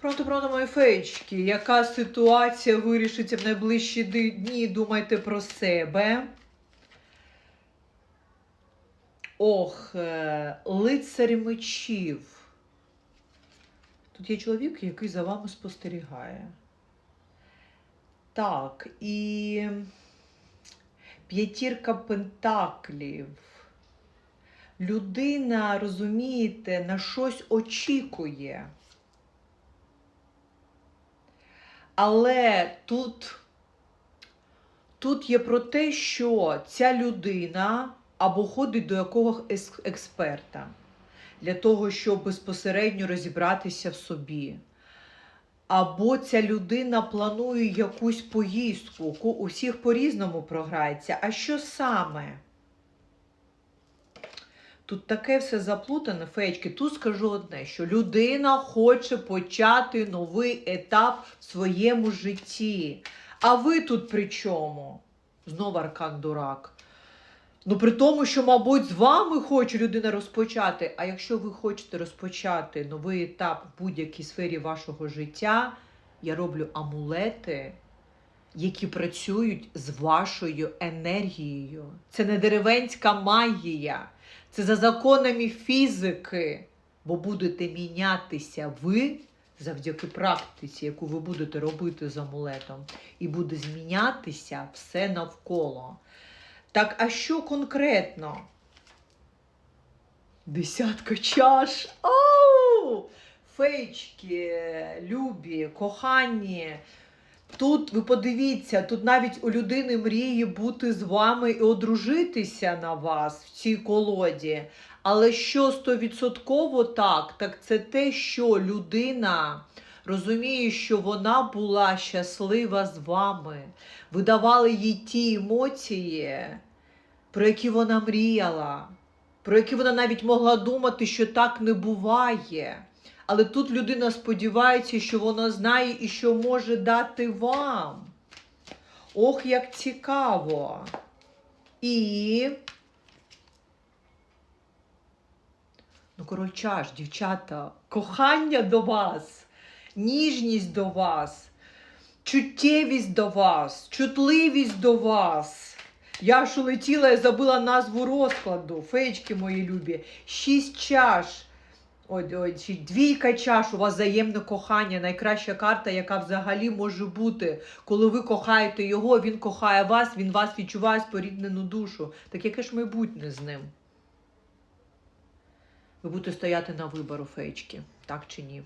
Пронто, пронто, мої феєчки, яка ситуація вирішиться в найближчі дні? Думайте про себе. Ох, е, лицар мечів. Тут є чоловік, який за вами спостерігає. Так, і п'ятірка пентаклів. Людина, розумієте, на щось очікує. Але тут, тут є про те, що ця людина або ходить до якогось експерта для того, щоб безпосередньо розібратися в собі. Або ця людина планує якусь поїздку, у всіх по-різному програється. А що саме? Тут таке все заплутане, феєчки. Тут скажу одне, що людина хоче почати новий етап в своєму житті. А ви тут при чому? Знову аркан дурак. Ну, при тому, що, мабуть, з вами хоче людина розпочати. А якщо ви хочете розпочати новий етап в будь-якій сфері вашого життя, я роблю амулети, які працюють з вашою енергією. Це не деревенська магія, це за законами фізики. Бо будете мінятися ви завдяки практиці, яку ви будете робити з амулетом, і буде змінятися все навколо. Так, а що конкретно? Десятка чаш. Оу! Фейчки, любі, кохані. Тут ви подивіться, тут навіть у людини мріє бути з вами і одружитися на вас в цій колоді. Але що стовідсотково так, так це те, що людина розуміє, що вона була щаслива з вами. Ви давали їй ті емоції, про які вона мріяла, про які вона навіть могла думати, що так не буває. Але тут людина сподівається, що вона знає і що може дати вам. Ох, як цікаво. І. Ну, король чаш, дівчата, кохання до вас, ніжність до вас, чуттєвість до вас, чутливість до вас. Я ж улетіла і забула назву розкладу. Феєчки мої любі. Шість чаш. Чи двійка чаш, у вас взаємне кохання, найкраща карта, яка взагалі може бути. Коли ви кохаєте його, він кохає вас, він вас відчуває споріднену душу. Так яке ж майбутнє з ним? Ви будете стояти на вибору феєчки, так чи ні?